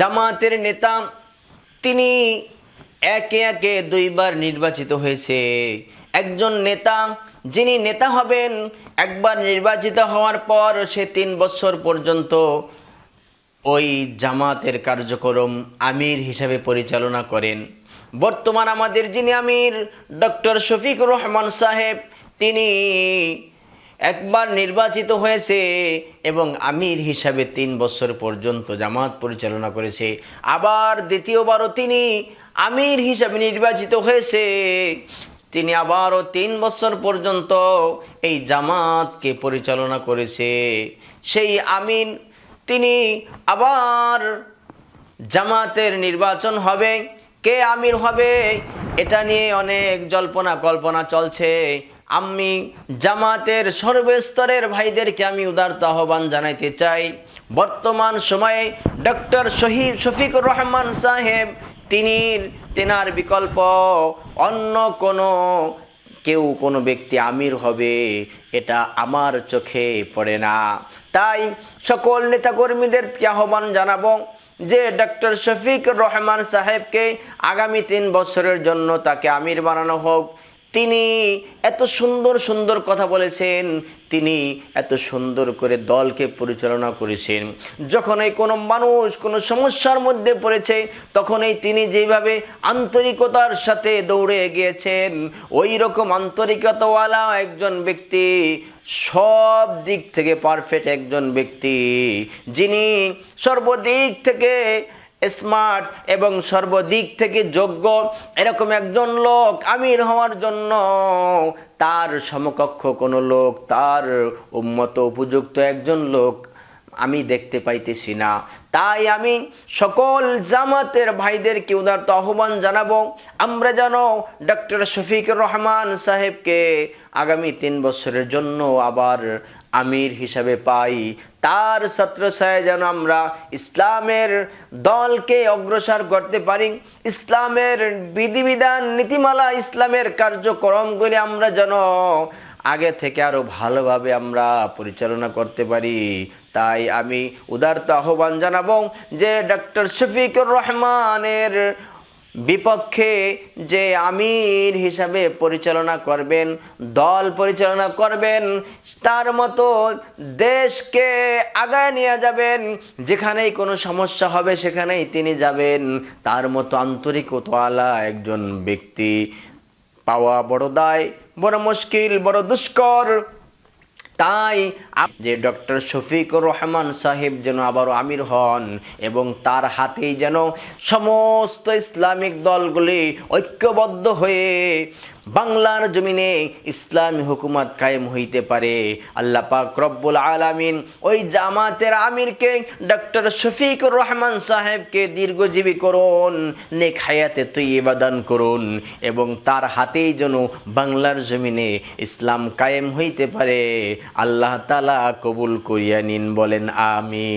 জামাতের নেতা, তিনি একে একে দুইবার নির্বাচিত হয়েছে। একজন নেতা, যিনি নেতা হবেন, একবার নির্বাচিত হওয়ার পর সে তিন বছর পর্যন্ত ওই জামাতের কার্যক্রম আমির হিসাবে পরিচালনা করেন। বর্তমান আমাদের যিনি আমির, ডক্টর শফিকুর রহমান সাহেব, তিনি একবার নির্বাচিত হয়েছে এবং আমির হিসাবে তিন বছর পর্যন্ত জামাত পরিচালনা করেছে। আবার দ্বিতীয়বারও তিনি আমির হিসাবে নির্বাচিত হয়েছে। তিনি আবারও তিন বছর পর্যন্ত এই জামাতকে পরিচালনা করেছে। সেই আমিন, তিনি আবার জামাতের নির্বাচন হবে। কে আমির হবে? এটা নিয়ে অনেক জল্পনা কল্পনা চলছে। আমি জামাতের সর্বস্তরের ভাইদেরকে আমি উদারত আহ্বান জানাইতে চাই। বর্তমান সময়ে ডক্টর শহীদ শফিকুর রহমান সাহেব, তিনি তেনার বিকল্প অন্য কোনো, কেউ কোনো ব্যক্তি আমির হবে, এটা আমার চোখে পড়ে না। তাই সকল নেতাকর্মীদেরকে আহ্বান জানাব যে ডক্টর শফিক রহমান সাহেবকে আগামী তিন বছরের জন্য তাকে আমির বানানো হোক। তিনি এত সুন্দর সুন্দর কথা বলেছেন। তিনি এত সুন্দর করে দলকে পরিচালনা করেছেন। যখনই কোনো মানুষ কোনো সমস্যার মধ্যে পড়েছে তখনই তিনি যেভাবে আন্তরিকতার সাথে দৌড়ে গিয়েছেন, ওই রকম আন্তরিকতাওয়ালা একজন ব্যক্তি, সব দিক থেকে পারফেক্ট একজন ব্যক্তি। যিনি সর্বদিক থেকে স্মার্ট এবং সর্বদিক থেকে যোগ্য এরকম একজন লোক আমির হওয়ার জন্য তার সমকক্ষ কোনো লোক, তার উন্মত উপযুক্ত একজন লোক আমি দেখতে পাইতেছি না। তাই আমি সকল জামাতের ভাইদেরকে উদারত আহ্বান জানাব, আমরা যেন ডক্টর শফিকুর রহমান সাহেবকে আগামী তিন বছরের জন্য আবার আমির হিসাবে পাই। তার ছত্রছায় যেন আমরা ইসলামের দলকে অগ্রসর করতে পারি, ইসলামের বিধিবিধান, নীতিমালা, ইসলামের কার্যক্রমগুলি আমরা যেন আগে থেকে আরও ভালোভাবে আমরা পরিচালনা করতে পারি। তাই আমি উদারত আহ্বান জানাব যে ডক্টর শফিকুর রহমানের বিপক্ষে যে আমির হিসাবে পরিচালনা করবেন, দল পরিচালনা করবেন, তার মতো দেশকে আগায় নিয়ে যাবেন, যেখানেই কোনো সমস্যা হবে সেখানেই তিনি যাবেন। তার মতো আন্তরিকতাওয়ালা একজন ব্যক্তি। পাওয়া বড় দায়, বড় মুশকিল, বড় দুষ্কর। তাই যে ডক্টর শফিকুর রহমান সাহেব যেন আবারও আমির হন এবং তার হাতেই যেন সমস্ত ইসলামিক দলগুলি ঐক্যবদ্ধ হয়ে বাংলার জমিনে ইসলামী হুকুমত কায়েম হইতে পারে। আল্লাহ পাক রব্বুল আলামিন ওই জামাতের আমিরকে ডক্টর শফিকুর রহমান সাহেবকে দীর্ঘজীবী করুন, নেক হায়াতে তৈবা দান করুন এবং তার হাতেই যেন বাংলার জমিনে ইসলাম কায়েম হইতে পারে। আল্লাহ তালা কবুল করিয়া নিন বলেন আমি